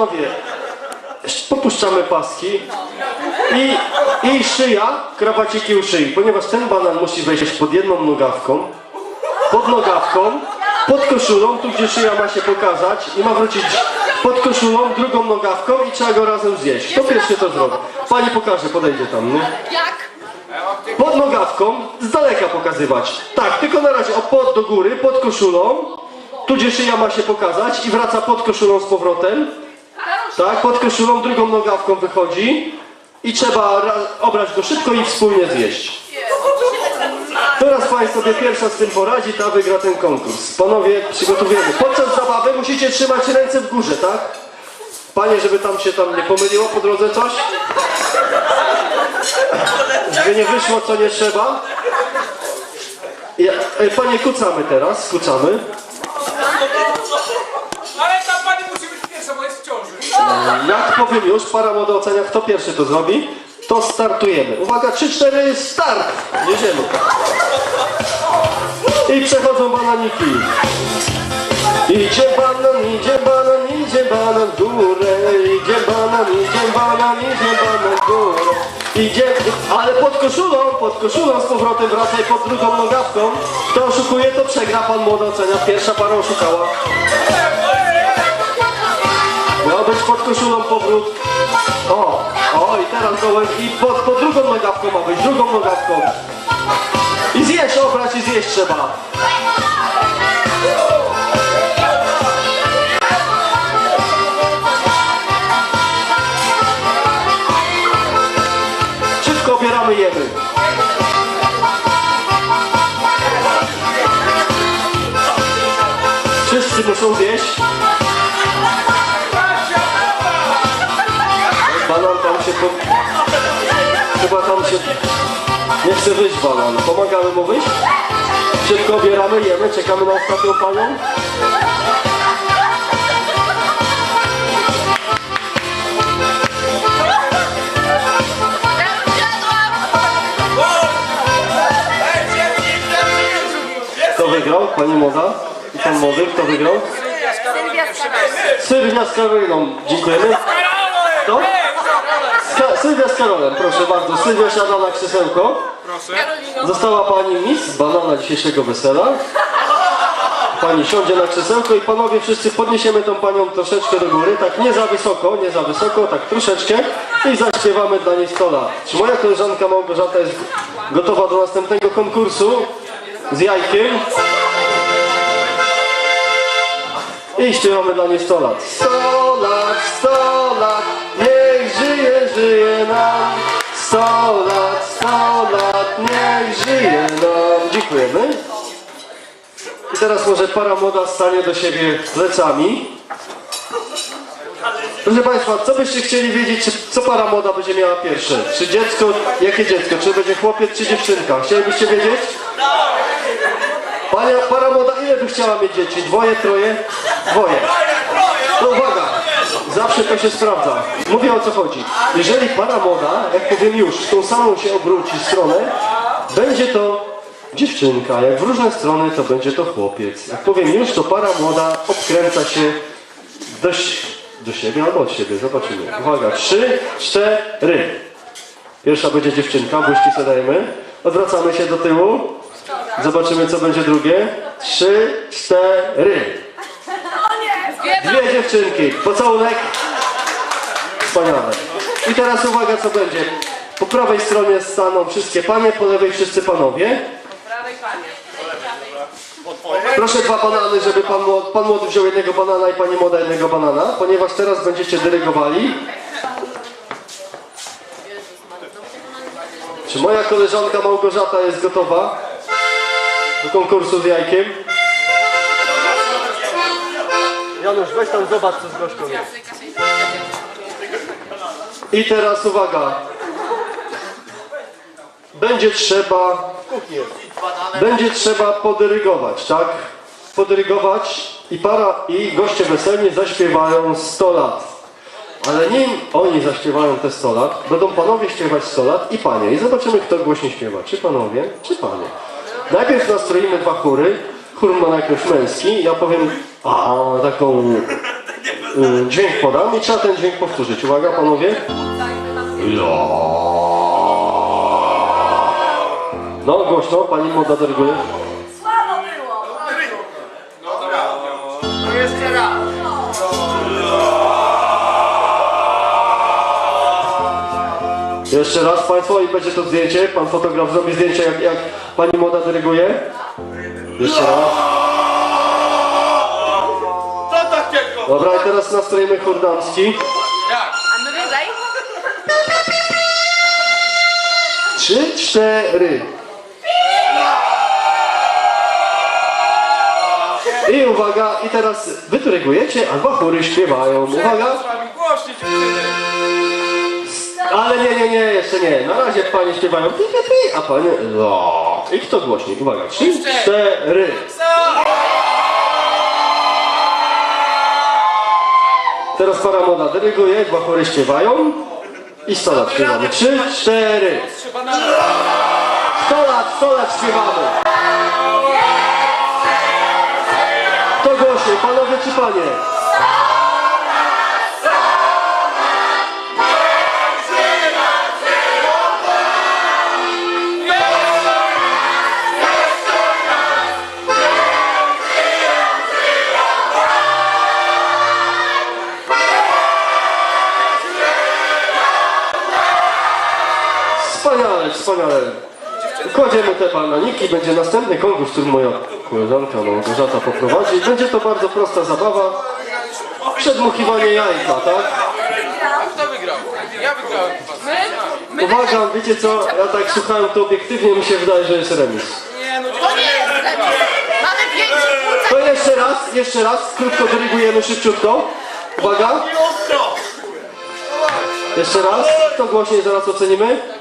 panowie, popuszczamy paski i, i szyja, krawaciki u szyi, ponieważ ten banan musi wejść pod jedną nogawką, pod nogawką, pod koszulą, tu gdzie szyja ma się pokazać i ma wrócić pod koszulą, drugą nogawką i trzeba go razem zjeść. Kto pierwszy to zrobi? Pani pokaże, podejdzie tam, nie? Jak? Pod nogawką, z daleka pokazywać. Tak, tylko na razie o pod do góry, pod koszulą, tu gdzie szyja ma się pokazać i wraca pod koszulą z powrotem. Tak, pod koszulą drugą nogawką wychodzi i trzeba ra- obrać go szybko i wspólnie zjeść. Teraz Państwo sobie pierwsza z tym poradzi, ta wygra ten konkurs. Panowie, przygotowujemy. Podczas zabawy musicie trzymać ręce w górze, tak? Panie, żeby tam się tam nie pomyliło po drodze coś? Żeby nie wyszło co nie trzeba. E, panie, kucamy teraz, kucamy. Ale ta pani musi być pierwsza, bo jest w ciąży. Jak powiem już, para młoda ocenia, kto pierwszy to zrobi, to startujemy. Uwaga, 3-4, start! Jedziemy. I przechodzą bananiki. Idzie banan, idzie banan, idzie banan górę. Idzie banan, idzie banan, idzie banan górę. Idzie, ale pod koszulą, pod koszulą z powrotem wracaj pod drugą nogawką. Kto oszukuje, to przegra, pan młoda ocenia. Pierwsza para oszukała. Pod koszulą powrót. O, o i teraz dołem i pod, pod drugą nogawką ma być, drugą nogawką. I zjeść, obrać i zjeść trzeba. Szybko obieramy jemy. Wszyscy muszą zjeść. Się po... Chyba tam się... Nie chce wyjść banan. Pomagamy mu wyjść? Szybko obieramy, jemy, czekamy na ostatnią panią. Kto wygrał? Pani młoda? I pan młody? Kto wygrał? Sylwia z Karoliną. Dziękujemy. Kto? Sylwia z Karolem, proszę bardzo. Sylwia siada na krzesełko. Została pani miss banana dzisiejszego wesela. Pani siądzie na krzesełko i panowie wszyscy podniesiemy tą panią troszeczkę do góry, tak nie za wysoko, nie za wysoko, tak troszeczkę i zaśpiewamy dla niej 100 lat. Czy moja koleżanka Małgorzata jest gotowa do następnego konkursu z jajkiem? I śpiewamy dla niej 100 lat. 100 lat, 100 lat, żyje nam. 100 lat, 100 lat, niech żyje nam. Dziękujemy. I teraz może para młoda stanie do siebie plecami. Proszę Państwa, co byście chcieli wiedzieć, co para młoda będzie miała pierwsze? Czy dziecko, jakie dziecko? Czy będzie chłopiec, czy dziewczynka? Chcielibyście wiedzieć? Pania, para młoda, ile by chciała mieć dzieci? Dwoje, troje? Dwoje. No uwaga, zawsze to się sprawdza. Mówię o co chodzi. Jeżeli para młoda, jak powiem już, w tą samą się obróci stronę, będzie to dziewczynka. Jak w różne strony, to będzie to chłopiec. Jak powiem już, to para młoda obkręca się do, si- do siebie albo od siebie. Zobaczymy. Uwaga, trzy, cztery. Pierwsza będzie dziewczynka, buźki sobie dajemy. Odwracamy się do tyłu. Zobaczymy, co będzie drugie. Trzy, cztery. Dwie dziewczynki. Pocałunek. Wspaniale. I teraz uwaga, co będzie. Po prawej stronie staną wszystkie panie, po lewej wszyscy panowie. Proszę dwa banany, żeby pan, pan młody wziął jednego banana i pani młoda jednego banana, ponieważ teraz będziecie dyrygowali. Czy moja koleżanka Małgorzata jest gotowa do konkursu z jajkiem? Janusz, weź tam zobacz, co z gośką jest. I teraz uwaga. Będzie trzeba... Będzie trzeba podyrygować, tak? Podyrygować i para i goście weselni zaśpiewają 100 lat. Ale nim oni zaśpiewają te 100 lat, będą panowie śpiewać 100 lat i panie. I zobaczymy, kto głośniej śpiewa. Czy panowie, czy panie. Najpierw nastroimy dwa chóry. Chór ma najpierw męski. Ja powiem, a taką y, dźwięk podam i trzeba ten dźwięk powtórzyć. Uwaga, panowie. No, głośno, pani młoda dyryguje. Słabo było! To jeszcze raz. Jeszcze raz Państwo i będzie to zdjęcie. Pan fotograf zrobi zdjęcie, jak, jak pani młoda dyryguje. Jeszcze raz. Co takiego? Dobra, i teraz nastroimy chór damski. Jak? A my wyżej? Trzy, cztery. I uwaga, i teraz wy dyrygujecie, albo chóry śpiewają. Uwaga. Słabi, głośniej dziewczyny. Ale nie, nie, nie, jeszcze nie. Na razie panie śpiewają pi, pi, pi, a panie... No. I kto głośniej? Uwaga, trzy, cztery. Teraz para młoda dyryguje, dwa chory śpiewają i 100 lat śpiewamy. Trzy, cztery. Trzeba na... 100 lat, 100 lat śpiewamy. To głośniej, panowie czy panie? Wspaniale. Kładziemy te bananiki, będzie następny konkurs, który moja koleżanka Małgorzata poprowadzi. Będzie to bardzo prosta zabawa. Przedmuchiwanie jajka, tak? Kto wygrał? Ja wygrałem chyba. Uwaga, wiecie co? Ja tak słuchałem to obiektywnie, mi się wydaje, że jest remis. Nie no, To nie jest lepiej. Mamy pięć. To jeszcze raz, jeszcze raz, krótko dyrygujemy szybciutko. Uwaga. Jeszcze raz, to głośniej zaraz ocenimy.